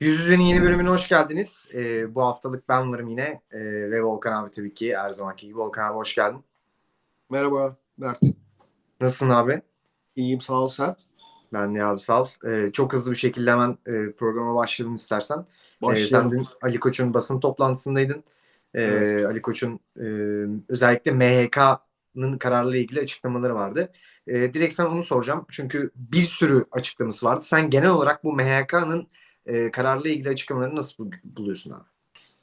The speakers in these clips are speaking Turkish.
Yüz Yüze'nin yeni bölümüne hoş geldiniz. Ee, bu haftalık ben varım yine ee, ve Volkan abi tabii ki her zamanki gibi. Volkan abi hoş geldin. Merhaba Mert. Nasılsın abi? İyiyim sağ ol sen. Ben de abi sağ ol. Ee, çok hızlı bir şekilde hemen e, programa başlayalım istersen. Ee, sen Başlayalım. dün Ali Koç'un basın toplantısındaydın. Ee, Evet. Ali Koç'un e, özellikle MHK'nın kararıyla ilgili açıklamaları vardı. Ee, direkt sana onu soracağım. Çünkü bir sürü açıklaması vardı. Sen genel olarak bu MHK'nın e, kararıyla ilgili açıklamalarını nasıl bul- buluyorsun abi?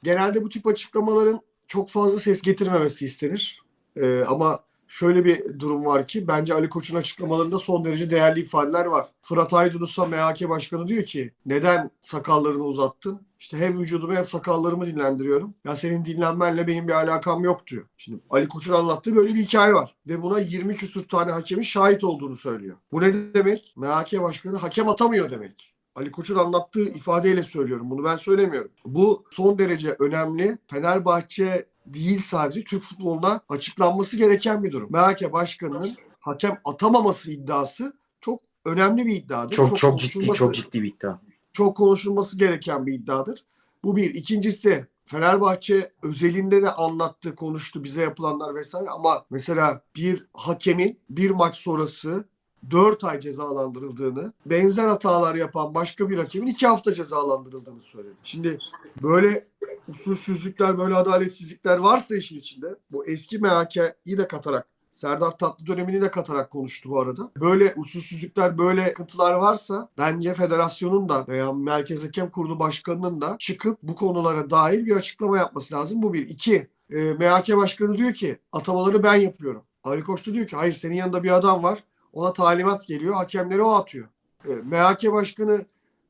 Genelde bu tip açıklamaların çok fazla ses getirmemesi istenir. Ee, ama şöyle bir durum var ki bence Ali Koç'un açıklamalarında son derece değerli ifadeler var. Fırat Aydınus'a MHK Başkanı diyor ki neden sakallarını uzattın? İşte hem vücudumu hem sakallarımı dinlendiriyorum. Ya senin dinlenmenle benim bir alakam yok diyor. Şimdi Ali Koç'un anlattığı böyle bir hikaye var. Ve buna 20 küsur tane hakemin şahit olduğunu söylüyor. Bu ne demek? MHK Başkanı hakem atamıyor demek. Ali Koç'un anlattığı ifadeyle söylüyorum. Bunu ben söylemiyorum. Bu son derece önemli. Fenerbahçe değil sadece Türk futboluna açıklanması gereken bir durum. MHK Başkanı'nın hakem atamaması iddiası çok önemli bir iddiadır. Çok çok ciddi, konuşulması- çok ciddi bir iddia. çok konuşulması gereken bir iddiadır. Bu bir. İkincisi Fenerbahçe özelinde de anlattı, konuştu bize yapılanlar vesaire ama mesela bir hakemin bir maç sonrası 4 ay cezalandırıldığını, benzer hatalar yapan başka bir hakemin 2 hafta cezalandırıldığını söyledi. Şimdi böyle usulsüzlükler, böyle adaletsizlikler varsa işin içinde bu eski MHK'yi de katarak Serdar Tatlı dönemini de katarak konuştu bu arada. Böyle usulsüzlükler, böyle sıkıntılar varsa bence federasyonun da veya Merkez Hakem Kurulu Başkanı'nın da çıkıp bu konulara dair bir açıklama yapması lazım. Bu bir. İki, e, MHK Başkanı diyor ki atamaları ben yapıyorum. Ali Koç da diyor ki hayır senin yanında bir adam var. Ona talimat geliyor. Hakemleri o atıyor. E, MHK Başkanı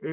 e,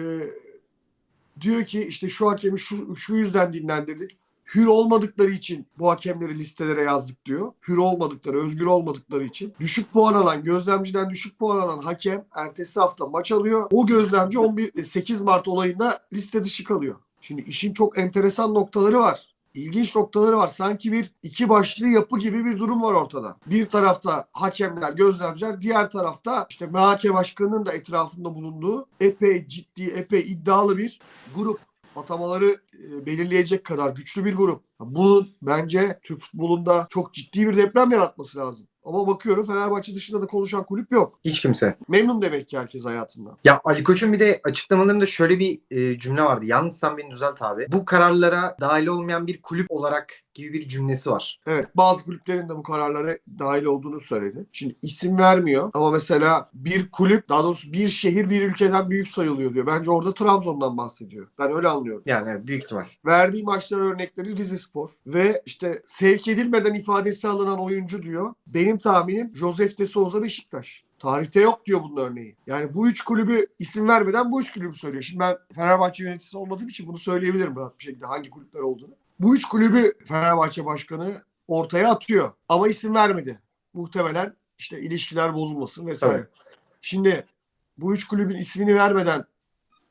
diyor ki işte şu hakemi şu, şu yüzden dinlendirdik hür olmadıkları için bu hakemleri listelere yazdık diyor. Hür olmadıkları, özgür olmadıkları için. Düşük puan alan, gözlemciden düşük puan alan hakem ertesi hafta maç alıyor. O gözlemci 11 8 Mart olayında liste dışı kalıyor. Şimdi işin çok enteresan noktaları var. İlginç noktaları var. Sanki bir iki başlı yapı gibi bir durum var ortada. Bir tarafta hakemler, gözlemciler, diğer tarafta işte MHK Başkanı'nın da etrafında bulunduğu epey ciddi, epey iddialı bir grup atamaları e, belirleyecek kadar güçlü bir grup. Bunun bence Türk futbolunda çok ciddi bir deprem yaratması lazım. Ama bakıyorum Fenerbahçe dışında da konuşan kulüp yok. Hiç kimse. Memnun demek ki herkes hayatından. Ya Ali Koç'un bir de açıklamalarında şöyle bir e, cümle vardı. Yalnız sen beni düzelt abi. Bu kararlara dahil olmayan bir kulüp olarak gibi bir cümlesi var. Evet bazı kulüplerin de bu kararlara dahil olduğunu söyledi. Şimdi isim vermiyor ama mesela bir kulüp daha doğrusu bir şehir bir ülkeden büyük sayılıyor diyor. Bence orada Trabzon'dan bahsediyor. Ben öyle anlıyorum. Yani evet, büyük ihtimal. Verdiği maçlar örnekleri Rizespor ve işte sevk edilmeden ifadesi alınan oyuncu diyor. Benim tahminim Josef de Souza Beşiktaş. Tarihte yok diyor bunun örneği. Yani bu üç kulübü isim vermeden bu üç kulübü söylüyor. Şimdi ben Fenerbahçe yöneticisi olmadığım için bunu söyleyebilirim rahat bir şekilde hangi kulüpler olduğunu. Bu üç kulübü Fenerbahçe Başkanı ortaya atıyor. Ama isim vermedi. Muhtemelen işte ilişkiler bozulmasın vesaire. Tabii. Şimdi bu üç kulübün ismini vermeden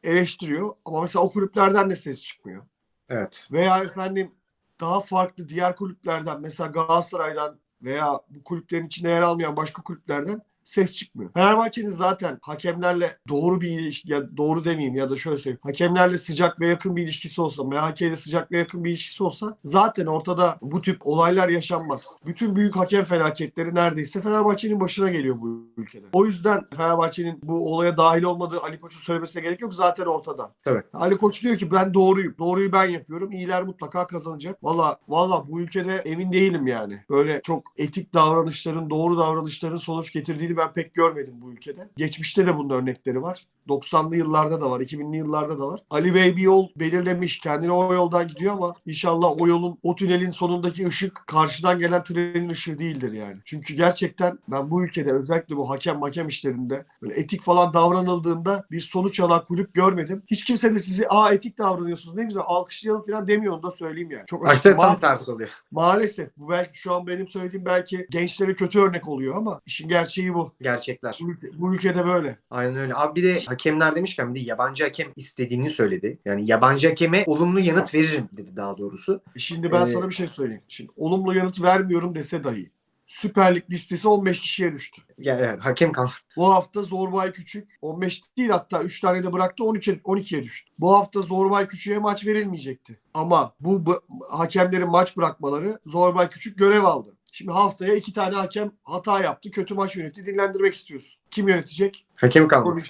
eleştiriyor. Ama mesela o kulüplerden de ses çıkmıyor. Evet. Veya efendim daha farklı diğer kulüplerden mesela Galatasaray'dan veya bu kulüplerin içinde yer almayan başka kulüplerden ses çıkmıyor. Fenerbahçe'nin zaten hakemlerle doğru bir ilişki ya doğru demeyeyim ya da şöyle söyleyeyim. Hakemlerle sıcak ve yakın bir ilişkisi olsa, MHK ile sıcak ve yakın bir ilişkisi olsa zaten ortada bu tip olaylar yaşanmaz. Bütün büyük hakem felaketleri neredeyse Fenerbahçe'nin başına geliyor bu ülkede. O yüzden Fenerbahçe'nin bu olaya dahil olmadığı Ali Koç'un söylemesine gerek yok. Zaten ortada. Tabii. Ali Koç diyor ki ben doğruyum. Doğruyu ben yapıyorum. İyiler mutlaka kazanacak. Valla valla bu ülkede emin değilim yani. Böyle çok etik davranışların, doğru davranışların sonuç getirdiğini ben pek görmedim bu ülkede. Geçmişte de bunun örnekleri var. 90'lı yıllarda da var, 2000'li yıllarda da var. Ali Bey bir yol belirlemiş, kendine o yoldan gidiyor ama inşallah o yolun, o tünelin sonundaki ışık karşıdan gelen trenin ışığı değildir yani. Çünkü gerçekten ben bu ülkede özellikle bu hakem hakem işlerinde böyle etik falan davranıldığında bir sonuç alan kulüp görmedim. Hiç kimse de sizi aa etik davranıyorsunuz ne güzel alkışlayalım falan demiyor onu da söyleyeyim yani. Çok. Aksine tam tersi oluyor. Maalesef bu belki şu an benim söylediğim belki gençlere kötü örnek oluyor ama işin gerçeği bu. Gerçekler. Bu, ülke- bu ülkede böyle. Aynen öyle. Abi bir de hakemler demişken bir de yabancı hakem istediğini söyledi. Yani yabancı hakeme olumlu yanıt veririm dedi daha doğrusu. E Şimdi ben Ee, sana bir şey söyleyeyim. Şimdi olumlu yanıt vermiyorum dese dahi Süper Lig listesi 15 kişiye düştü. Ya, ya, hakem kalmadı. Bu hafta Zorbay Küçük 15 değil hatta 3 tane de bıraktı 13'e 12'ye düştü. Bu hafta Zorbay Küçük'e maç verilmeyecekti. Ama bu, bu hakemlerin maç bırakmaları Zorbay Küçük görev aldı. Şimdi haftaya iki tane hakem hata yaptı. Kötü maç yönetti. Dinlendirmek istiyorsun. Kim yönetecek? Hakem kalmadı.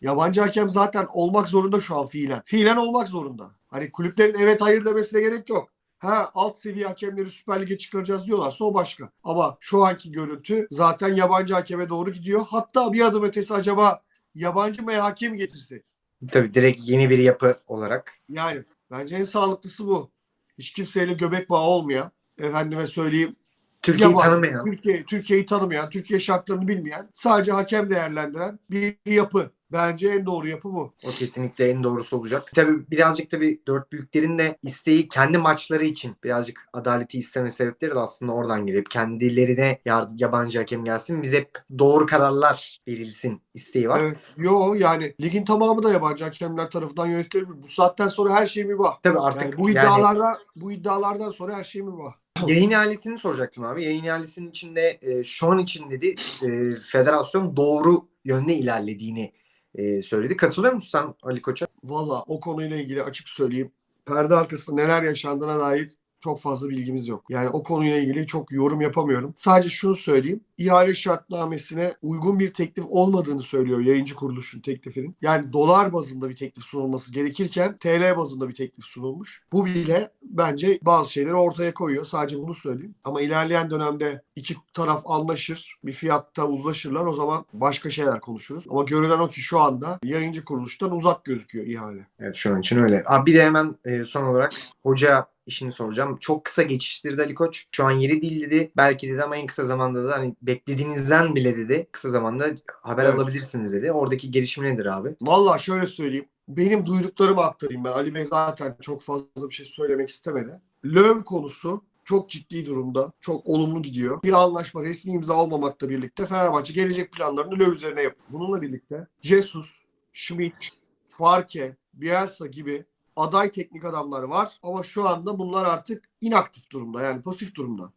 Yabancı hakem zaten olmak zorunda şu an fiilen. Fiilen olmak zorunda. Hani kulüplerin evet hayır demesine gerek yok. Ha alt seviye hakemleri Süper Lig'e çıkaracağız diyorlarsa o başka. Ama şu anki görüntü zaten yabancı hakeme doğru gidiyor. Hatta bir adım ötesi acaba yabancı mı hakem getirsek? Tabii direkt yeni bir yapı olarak. Yani bence en sağlıklısı bu. Hiç kimseyle göbek bağı olmayan, efendime söyleyeyim Türkiye'yi Yabancı, tanımayan. Türkiye, Türkiye'yi tanımayan, Türkiye şartlarını bilmeyen, sadece hakem değerlendiren bir yapı. Bence en doğru yapı bu. O kesinlikle en doğrusu olacak. Tabii birazcık tabii dört büyüklerin de isteği kendi maçları için birazcık adaleti isteme sebepleri de aslında oradan geliyor. Kendilerine yar- yabancı hakem gelsin. Biz hep doğru kararlar verilsin isteği var. Evet. Yo yani ligin tamamı da yabancı hakemler tarafından yönetilebilir. Bu saatten sonra her şey mübah. Tabii artık Yani bu yani iddialardan bu iddialardan sonra her şey mübah. Yayın ihalesini soracaktım abi. Yayın ihalesinin içinde e, şu an için dedi e, federasyon doğru yönde ilerlediğini e, söyledi. Katılıyor musun sen Ali Koç'a? Valla o konuyla ilgili açık söyleyeyim. Perde arkasında neler yaşandığına dair çok fazla bilgimiz yok. Yani o konuyla ilgili çok yorum yapamıyorum. Sadece şunu söyleyeyim. İhale şartnamesine uygun bir teklif olmadığını söylüyor yayıncı kuruluşun teklifinin. Yani dolar bazında bir teklif sunulması gerekirken TL bazında bir teklif sunulmuş. Bu bile bence bazı şeyleri ortaya koyuyor. Sadece bunu söyleyeyim. Ama ilerleyen dönemde iki taraf anlaşır, bir fiyatta uzlaşırlar. O zaman başka şeyler konuşuruz. Ama görünen o ki şu anda yayıncı kuruluştan uzak gözüküyor ihale. Evet şu an için öyle. Abi bir de hemen e, son olarak hoca işini soracağım. Çok kısa geçiştirdi Ali Koç. Şu an yeri değil dedi. Belki dedi ama en kısa zamanda da hani beklediğinizden bile dedi. Kısa zamanda haber Evet. alabilirsiniz dedi. Oradaki gelişme nedir abi? Vallahi şöyle söyleyeyim. Benim duyduklarımı aktarayım ben. Ali Bey zaten çok fazla bir şey söylemek istemedi. Löw konusu çok ciddi durumda. Çok olumlu gidiyor. Bir anlaşma resmi imza olmamakla birlikte Fenerbahçe gelecek planlarını Löw üzerine yapıyor. Bununla birlikte Jesus, Schmidt, Farke, Bielsa gibi aday teknik adamlar var. Ama şu anda bunlar artık inaktif durumda. Yani pasif durumda.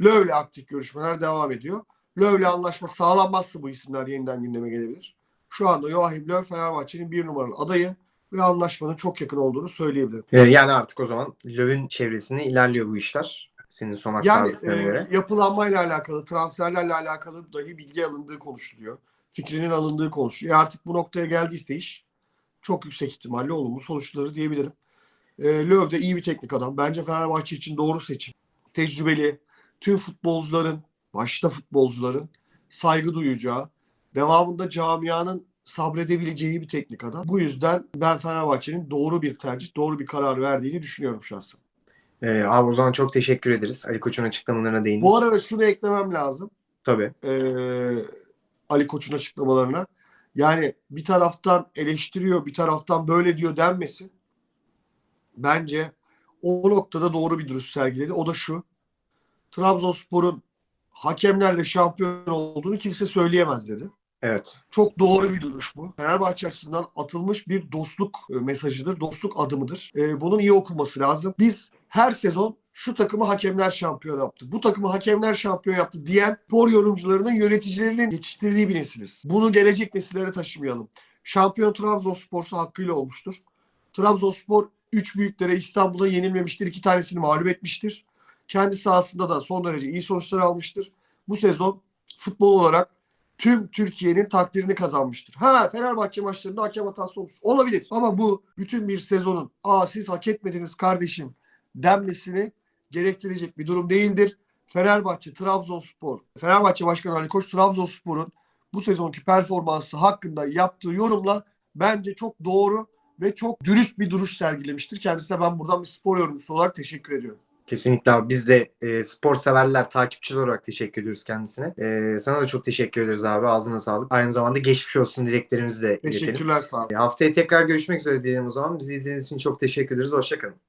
Löw'le aktif görüşmeler devam ediyor. Löw'le anlaşma sağlanmazsa bu isimler yeniden gündeme gelebilir. Şu anda Joachim Löw Fenerbahçe'nin bir numaralı adayı ve anlaşmanın çok yakın olduğunu söyleyebilirim. E, yani artık o zaman Löw'ün çevresinde ilerliyor bu işler. Senin son Yani aktardıklarına e, göre. yapılanmayla alakalı, transferlerle alakalı dahi bilgi alındığı konuşuluyor. Fikrinin alındığı konuşuluyor. E artık bu noktaya geldiyse iş çok yüksek ihtimalle olumlu sonuçları diyebilirim. E, Löw de iyi bir teknik adam. Bence Fenerbahçe için doğru seçim. Tecrübeli, tüm futbolcuların, başta futbolcuların saygı duyacağı, devamında camianın sabredebileceği bir teknik adam. Bu yüzden ben Fenerbahçe'nin doğru bir tercih, doğru bir karar verdiğini düşünüyorum şahsen. E, abi o zaman çok teşekkür ederiz. Ali Koç'un açıklamalarına değindik. Bu arada şunu eklemem lazım. Tabii. Ee, Ali Koç'un açıklamalarına. Yani bir taraftan eleştiriyor, bir taraftan böyle diyor denmesin. Bence o noktada doğru bir duruş sergiledi. O da şu. Trabzonspor'un hakemlerle şampiyon olduğunu kimse söyleyemez dedi. Evet. Çok doğru bir duruş bu. Fenerbahçe açısından atılmış bir dostluk e, mesajıdır, dostluk adımıdır. E, bunun iyi okunması lazım. Biz her sezon şu takımı hakemler şampiyon yaptı. Bu takımı hakemler şampiyon yaptı diyen spor yorumcularının yöneticilerinin yetiştirdiği bir nesiliz. Bunu gelecek nesillere taşımayalım. Şampiyon Trabzonspor'su hakkıyla olmuştur. Trabzonspor 3 büyüklere İstanbul'da yenilmemiştir. 2 tanesini mağlup etmiştir. Kendi sahasında da son derece iyi sonuçlar almıştır. Bu sezon futbol olarak tüm Türkiye'nin takdirini kazanmıştır. Ha Fenerbahçe maçlarında hakem hatası olmuş. Olabilir. Ama bu bütün bir sezonun aa siz hak etmediniz kardeşim denmesini gerektirecek bir durum değildir. Fenerbahçe, Trabzonspor, Fenerbahçe Başkanı Ali Koç Trabzonspor'un bu sezonki performansı hakkında yaptığı yorumla bence çok doğru ve çok dürüst bir duruş sergilemiştir. Kendisine ben buradan bir spor yorumcusu olarak teşekkür ediyorum. Kesinlikle abi. Biz de e, spor severler, takipçiler olarak teşekkür ediyoruz kendisine. E, sana da çok teşekkür ederiz abi. Ağzına sağlık. Aynı zamanda geçmiş olsun dileklerimizi de iletelim. Teşekkürler sağ olun. E, Haftaya tekrar görüşmek üzere diyelim o zaman. Bizi izlediğiniz için çok teşekkür ederiz. Hoşçakalın.